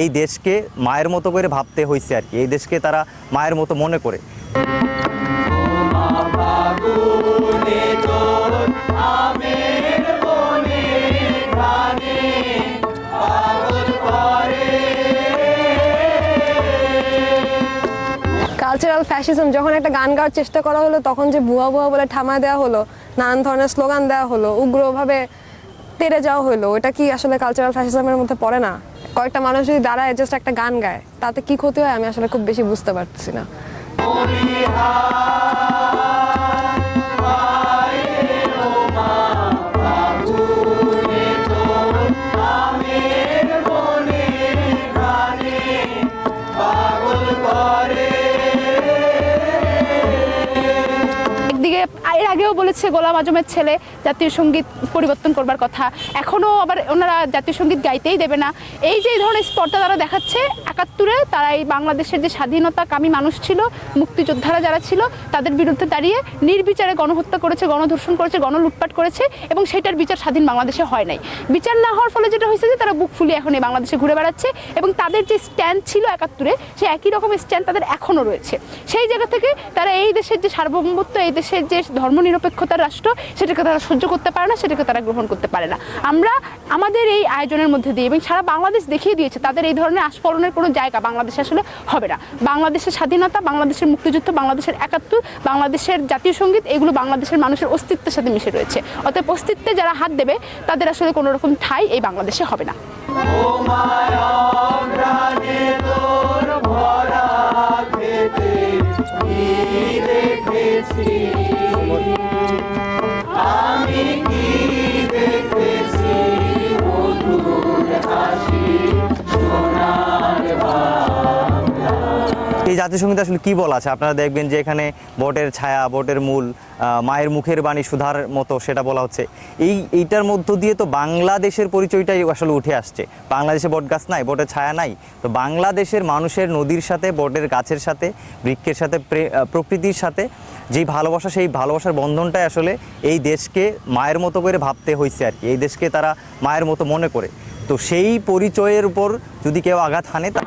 এই দেশকে মায়ের মতো করে ভাবতে হয়েছে আর কি, এই দেশকে তারা মায়ের মতো মনে করে। কালচারাল ফ্যাশিজম যখন একটা গান গাওয়ার চেষ্টা করা হলো, তখন যে ভুয়া ভুয়া বলে ঠামা দেওয়া হলো, নানান ধরনের স্লোগান দেওয়া হলো, উগ্রভাবে তেড়ে যাওয়া হলো এটা কি আসলে কালচারাল ফ্যাশিজমের মধ্যে পড়ে না? কয়েকটা মানুষ যদি দাঁড়ায় জাস্ট একটা গান গায়, তাতে কি ক্ষতি হয় আমি আসলে খুব বেশি বুঝতে পারছি না। এর আগেও বলেছে গোলাম আজমের ছেলে জাতীয় সংগীত পরিবর্তন করবার কথা। এখনও আবার ওনারা জাতীয় সংগীত গাইতেই দেবে না। এই যে এই ধরনের স্পর্ধা তারা দেখাচ্ছে, একাত্তরে তারা এই বাংলাদেশের যে স্বাধীনতা কামী মানুষ ছিল, মুক্তিযোদ্ধারা যারা ছিল, তাদের বিরুদ্ধে দাঁড়িয়ে নির্বিচারে গণহত্যা করেছে, গণধর্ষণ করেছে, গণলুটপাট করেছে এবং সেটার বিচার স্বাধীন বাংলাদেশে হয় নাই। বিচার না হওয়ার ফলে যেটা হয়েছে যে তারা বুক ফুলিয়ে এখন এই বাংলাদেশে ঘুরে বেড়াচ্ছে এবং তাদের যে স্ট্যান্ড ছিল একাত্তরে, সে একই রকম স্ট্যান্ড তাদের এখনও রয়েছে। সেই জায়গা থেকে তারা এই দেশের যে সার্বভৌমত্ব, এই দেশের যে ধর্মনিরপেক্ষতার রাষ্ট্র, সেটাকে তারা সহ্য করতে পারে না, সেটাকে তারা গ্রহণ করতে পারে না। আমরা আমাদের এই আয়োজনের মধ্যে দিয়ে এবং সারা বাংলাদেশ দেখিয়ে দিয়েছে, তাদের এই ধরনের আস্ফলনের কোনো জায়গা বাংলাদেশে আসলে হবে না। বাংলাদেশের স্বাধীনতা, বাংলাদেশের মুক্তিযুদ্ধ, বাংলাদেশের একাত্তর, বাংলাদেশের জাতীয় সংগীত, এগুলো বাংলাদেশের মানুষের অস্তিত্বের সাথে মিশে রয়েছে। অতএব অস্তিত্বে যারা হাত দেবে, তাদের আসলে কোনো রকম ঠাই এই বাংলাদেশে হবে না। জাতীয় আসলে কি বলা আছে? আপনারা দেখবেন যে এখানে বটের ছায়া বটের মূল মায়ের মুখের বাণী সুধার মতো সেটা বলা হচ্ছে। এই, এইটার মধ্য দিয়ে তো বাংলাদেশের পরিচয়টাই আসলে উঠে আসছে। বাংলাদেশে বট গাছ নাই বটের ছায়া নাই। তো বাংলাদেশের মানুষের নদীর সাথে বটের গাছের সাথে, বৃক্ষের সাথে, প্রে- প্রকৃতির সাথে, যেই ভালোবাসা, সেই ভালোবাসার বন্ধনটাই আসলে এই দেশকে মায়ের মতো করে ভাবতে হয়েছে আর কি। এই দেশকে তারা মায়ের মতো মনে করে। তো সেই পরিচয়ের উপর যদি কেউ আঘাত হানে তা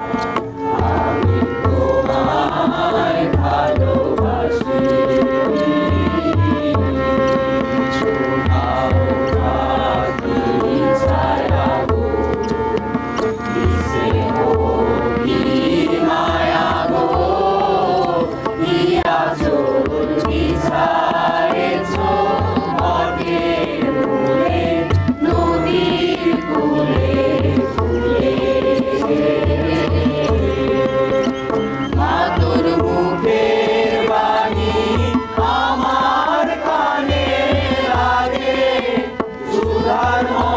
I know. I'm on.